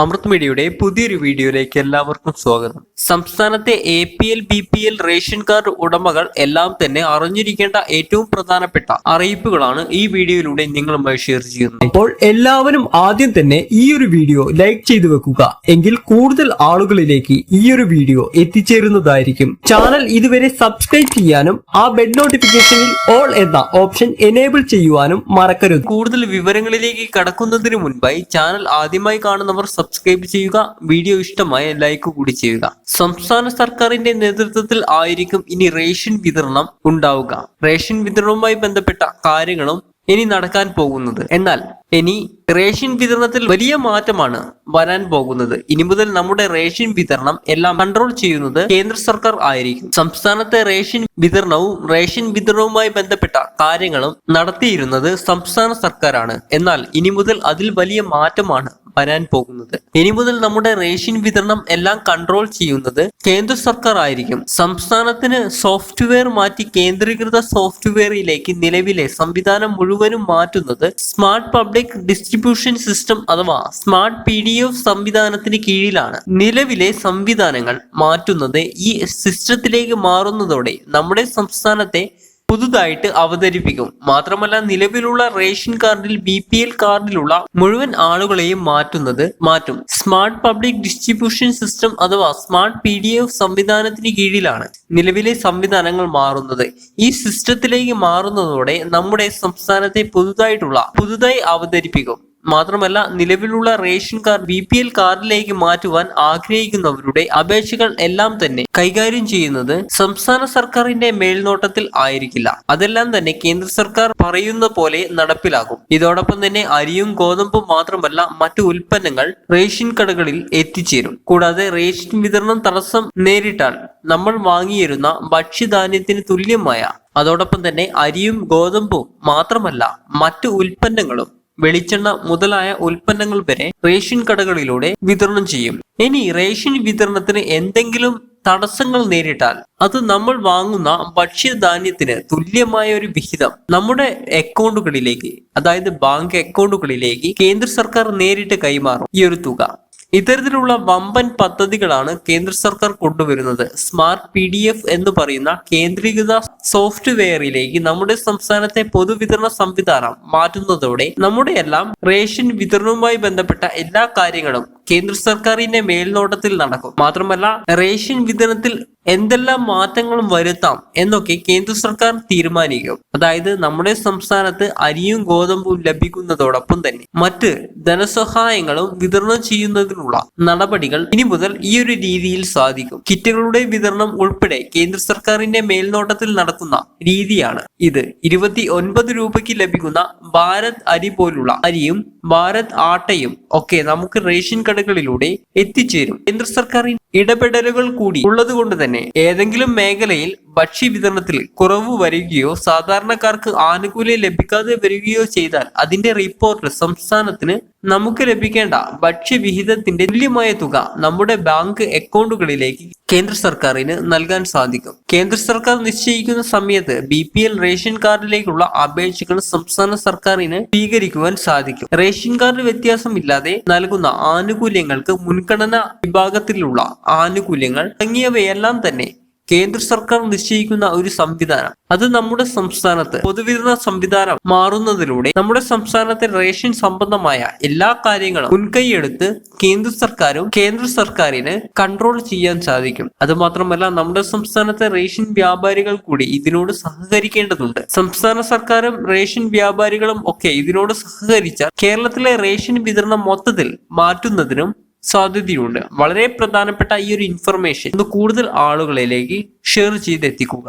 അമൃത് മീഡിയയുടെ പുതിയൊരു വീഡിയോയിലേക്ക് എല്ലാവർക്കും സ്വാഗതം. സംസ്ഥാനത്തെ A P L B P L ration card ഉടമകൾ എല്ലാം തന്നെ അറിഞ്ഞിരിക്കേണ്ട ഏറ്റവും പ്രധാനപ്പെട്ട അറിയിപ്പുകളാണ് ഈ വീഡിയോയിലൂടെ നിങ്ങളുമായി ഷെയർ ചെയ്യുന്നത്. അപ്പോൾ എല്ലാവരും ആദ്യം തന്നെ ഈ ഒരു വീഡിയോ ലൈക്ക് ചെയ്തു വെക്കുക. എങ്കിൽ കൂടുതൽ ആളുകളിലേക്ക് ഈ ഒരു വീഡിയോ എത്തിച്ചേരുന്നതായിരിക്കും. ചാനൽ ഇതുവരെ സബ്സ്ക്രൈബ് ചെയ്യാനും ആ ബെൽ നോട്ടിഫിക്കേഷനിൽ ഓൾ എന്ന ഓപ്ഷൻ എനേബിൾ ചെയ്യുവാനും മറക്കരുത്. കൂടുതൽ വിവരങ്ങളിലേക്ക് കടക്കുന്നതിന് മുൻപായി ചാനൽ ആദ്യമായി കാണുന്നവർ സബ്സ്ക്രൈബ് ചെയ്യുക വീഡിയോ ഇഷ്ടമായ ലൈക്ക് കൂടി ചെയ്യുക. സംസ്ഥാന സർക്കാരിന്റെ നേതൃത്വത്തിൽ ആയിരിക്കും ഇനി റേഷൻ വിതരണം ഉണ്ടാവുക. റേഷൻ വിതരണവുമായി ബന്ധപ്പെട്ട കാര്യങ്ങളും ഇനി നടക്കാൻ പോകുന്നത്. എന്നാൽ ഇനി റേഷൻ വിതരണത്തിൽ വലിയ മാറ്റമാണ് വരാൻ പോകുന്നത്. ഇനി മുതൽ നമ്മുടെ റേഷൻ വിതരണം എല്ലാം കൺട്രോൾ ചെയ്യുന്നത് കേന്ദ്ര സർക്കാർ ആയിരിക്കും. സംസ്ഥാനത്തെ റേഷൻ വിതരണവും റേഷൻ വിതരണവുമായി ബന്ധപ്പെട്ട കാര്യങ്ങളും നടത്തിയിരുന്നത് സംസ്ഥാന സർക്കാരാണ്. എന്നാൽ ഇനി മുതൽ അതിൽ വലിയ മാറ്റമാണ് വരാൻ പോകുന്നത്. ഇനി മുതൽ നമ്മുടെ റേഷൻ വിതരണം എല്ലാം കൺട്രോൾ ചെയ്യുന്നത് കേന്ദ്ര സർക്കാർ ആയിരിക്കും സംസ്ഥാനത്തിന് സോഫ്റ്റ്വെയർ മാറ്റി കേന്ദ്രീകൃത സോഫ്റ്റ്വെയറിലേക്ക് നിലവിലെ സംവിധാനം മുഴുവനും മാറ്റുന്നത് സ്മാർട്ട് പബ്ലിക് ഡിസ്ട്രിബ്യൂഷൻ സിസ്റ്റം അഥവാ സ്മാർട്ട് പി ഡി എഫ് സംവിധാനത്തിന് കീഴിലാണ്. നിലവിലെ സംവിധാനങ്ങൾ മാറ്റുന്നത് ഈ സിസ്റ്റത്തിലേക്ക് മാറുന്നതോടെ നമ്മുടെ സംസ്ഥാനത്തെ പുതുതായിട്ട് അവതരിപ്പിക്കും. മാത്രമല്ല നിലവിലുള്ള റേഷൻ കാർഡിൽ ബി പി എൽ കാർഡിലുള്ള മുഴുവൻ ആളുകളെയും മാറ്റുന്നത് മാറ്റും. സ്മാർട്ട് പബ്ലിക് ഡിസ്ട്രിബ്യൂഷൻ സിസ്റ്റം അഥവാ സ്മാർട്ട് പി ഡി എഫ് സംവിധാനത്തിന് കീഴിലാണ് നിലവിലെ സംവിധാനങ്ങൾ മാറുന്നത്. ഈ സിസ്റ്റത്തിലേക്ക് മാറുന്നതോടെ നമ്മുടെ സംസ്ഥാനത്തെ പുതുതായിട്ടുള്ള പുതുതായി അവതരിപ്പിക്കും. മാത്രമല്ല നിലവിലുള്ള ration card B P L കാർഡിലേക്ക് മാറ്റുവാൻ ആഗ്രഹിക്കുന്നവരുടെ അപേക്ഷകൾ എല്ലാം തന്നെ കൈകാര്യം ചെയ്യുന്നത് സംസ്ഥാന സർക്കാരിന്റെ മേൽനോട്ടത്തിൽ ആയിരിക്കില്ല. അതെല്ലാം തന്നെ കേന്ദ്ര സർക്കാർ പറയുന്ന പോലെ നടപ്പിലാകും ഇതോടൊപ്പം തന്നെ അരിയും ഗോതമ്പും മാത്രമല്ല മറ്റു ഉൽപ്പന്നങ്ങൾ റേഷൻ കടകളിൽ എത്തിച്ചേരും. കൂടാതെ റേഷൻ വിതരണം തടസ്സം നേരിട്ടാൽ നമ്മൾ വാങ്ങിയിരുന്ന ഭക്ഷ്യധാന്യത്തിന് തുല്യമായ അതോടൊപ്പം തന്നെ അരിയും ഗോതമ്പും മാത്രമല്ല മറ്റു ഉൽപ്പന്നങ്ങളും വെളിച്ചെണ്ണ മുതലായ ഉൽപ്പന്നങ്ങൾ വരെ റേഷൻ കടകളിലൂടെ വിതരണം ചെയ്യും. ഇനി റേഷൻ വിതരണത്തിന് എന്തെങ്കിലും തടസ്സങ്ങൾ നേരിട്ടാൽ അത് നമ്മൾ വാങ്ങുന്ന ഭക്ഷ്യധാന്യത്തിന് തുല്യമായ ഒരു വിഹിതം നമ്മുടെ അക്കൗണ്ടുകളിലേക്ക് അതായത് ബാങ്ക് അക്കൗണ്ടുകളിലേക്ക് കേന്ദ്ര സർക്കാർ നേരിട്ട് കൈമാറും. ഈ ഒരു തുക. ഇത്തരത്തിലുള്ള വമ്പൻ പദ്ധതികളാണ് കേന്ദ്ര സർക്കാർ കൊണ്ടുവരുന്നത്. സ്മാർട്ട് പി ഡി എഫ് എന്ന് പറയുന്ന കേന്ദ്രീകൃത സോഫ്റ്റ്വെയറിലേക്ക് നമ്മുടെ സംസ്ഥാനത്തെ പൊതുവിതരണ സംവിധാനം മാറ്റുന്നതോടെ നമ്മുടെ എല്ലാം റേഷൻ വിതരണവുമായി ബന്ധപ്പെട്ട എല്ലാ കാര്യങ്ങളും കേന്ദ്ര സർക്കാരിന്റെ മേൽനോട്ടത്തിൽ നടക്കും. മാത്രമല്ല റേഷൻ വിതരണത്തിൽ എന്തെല്ലാം മാറ്റങ്ങളും വരുത്താം എന്നൊക്കെ കേന്ദ്ര സർക്കാർ തീരുമാനിക്കും. അതായത് നമ്മുടെ സംസ്ഥാനത്ത് അരിയും ഗോതമ്പും ലഭിക്കുന്നതോടൊപ്പം തന്നെ മറ്റ് ധനസഹായങ്ങളും വിതരണം ചെയ്യുന്നതിനുള്ള നടപടികൾ ഇനി മുതൽ ഈ ഒരു രീതിയിൽ സാധിക്കും. കിറ്റുകളുടെ വിതരണം ഉൾപ്പെടെ കേന്ദ്ര സർക്കാരിന്റെ മേൽനോട്ടത്തിൽ നടത്തുന്ന രീതിയാണ് ഇത്. ഇരുപത്തി ഒൻപത് രൂപയ്ക്ക് ലഭിക്കുന്ന ഭാരത് അരി പോലുള്ള അരിയും ഭാരത് ആട്ടയും ഒക്കെ നമുക്ക് റേഷൻ കടകളിലൂടെ എത്തിച്ചേരും. കേന്ദ്ര സർക്കാർ ഇടപെടലുകൾ കൂടി ഉള്ളതുകൊണ്ട് തന്നെ ഏതെങ്കിലും മേഖലയിൽ ഭക്ഷ്യ വിതരണത്തിൽ കുറവ് വരികയോ സാധാരണക്കാർക്ക് ആനുകൂല്യം ലഭിക്കാതെ വരികയോ ചെയ്താൽ അതിന്റെ റിപ്പോർട്ട് സംസ്ഥാനത്തിന് നമുക്ക് ലഭിക്കേണ്ട ഭക്ഷ്യവിഹിതത്തിന്റെ തുല്യമായ തുക നമ്മുടെ ബാങ്ക് അക്കൗണ്ടുകളിലേക്ക് കേന്ദ്ര സർക്കാരിന് നൽകാൻ സാധിക്കും. കേന്ദ്ര സർക്കാർ നിശ്ചയിക്കുന്ന സമയത്ത് ബി പി എൽ റേഷൻ കാർഡിലേക്കുള്ള അപേക്ഷകൾ സംസ്ഥാന സർക്കാരിന് സ്വീകരിക്കുവാൻ സാധിക്കും. റേഷൻ കാർഡ് വ്യത്യാസമില്ലാതെ നൽകുന്ന ആനുകൂല്യങ്ങൾക്ക് മുൻഗണന വിഭാഗത്തിലുള്ള ആനുകൂല്യങ്ങൾ തുടങ്ങിയവയെല്ലാം തന്നെ കേന്ദ്ര സർക്കാർ നിശ്ചയിക്കുന്ന ഒരു സംവിധാനം. അത് നമ്മുടെ സംസ്ഥാനത്ത് പൊതുവിതരണ സംവിധാനം മാറുന്നതിലൂടെ നമ്മുടെ സംസ്ഥാനത്തെ റേഷൻ സംബന്ധമായ എല്ലാ കാര്യങ്ങളും മുൻകൈയെടുത്ത് കേന്ദ്ര സർക്കാരും കേന്ദ്ര സർക്കാരിന് കൺട്രോൾ ചെയ്യാൻ സാധിക്കും. അത് മാത്രമല്ല നമ്മുടെ സംസ്ഥാനത്തെ റേഷൻ വ്യാപാരികൾ കൂടി ഇതിനോട് സഹകരിക്കേണ്ടതുണ്ട്. സംസ്ഥാന സർക്കാരും റേഷൻ വ്യാപാരികളും ഒക്കെ ഇതിനോട് സഹകരിച്ചാൽ കേരളത്തിലെ റേഷൻ വിതരണം മൊത്തത്തിൽ മാറ്റുന്നതിനും സാധ്യതയുണ്ട്. വളരെ പ്രധാനപ്പെട്ട ഈ ഒരു ഇൻഫർമേഷൻ ഒന്ന് കൂടുതൽ ആളുകളിലേക്ക് ഷെയർ ചെയ്തെത്തിക്കുക.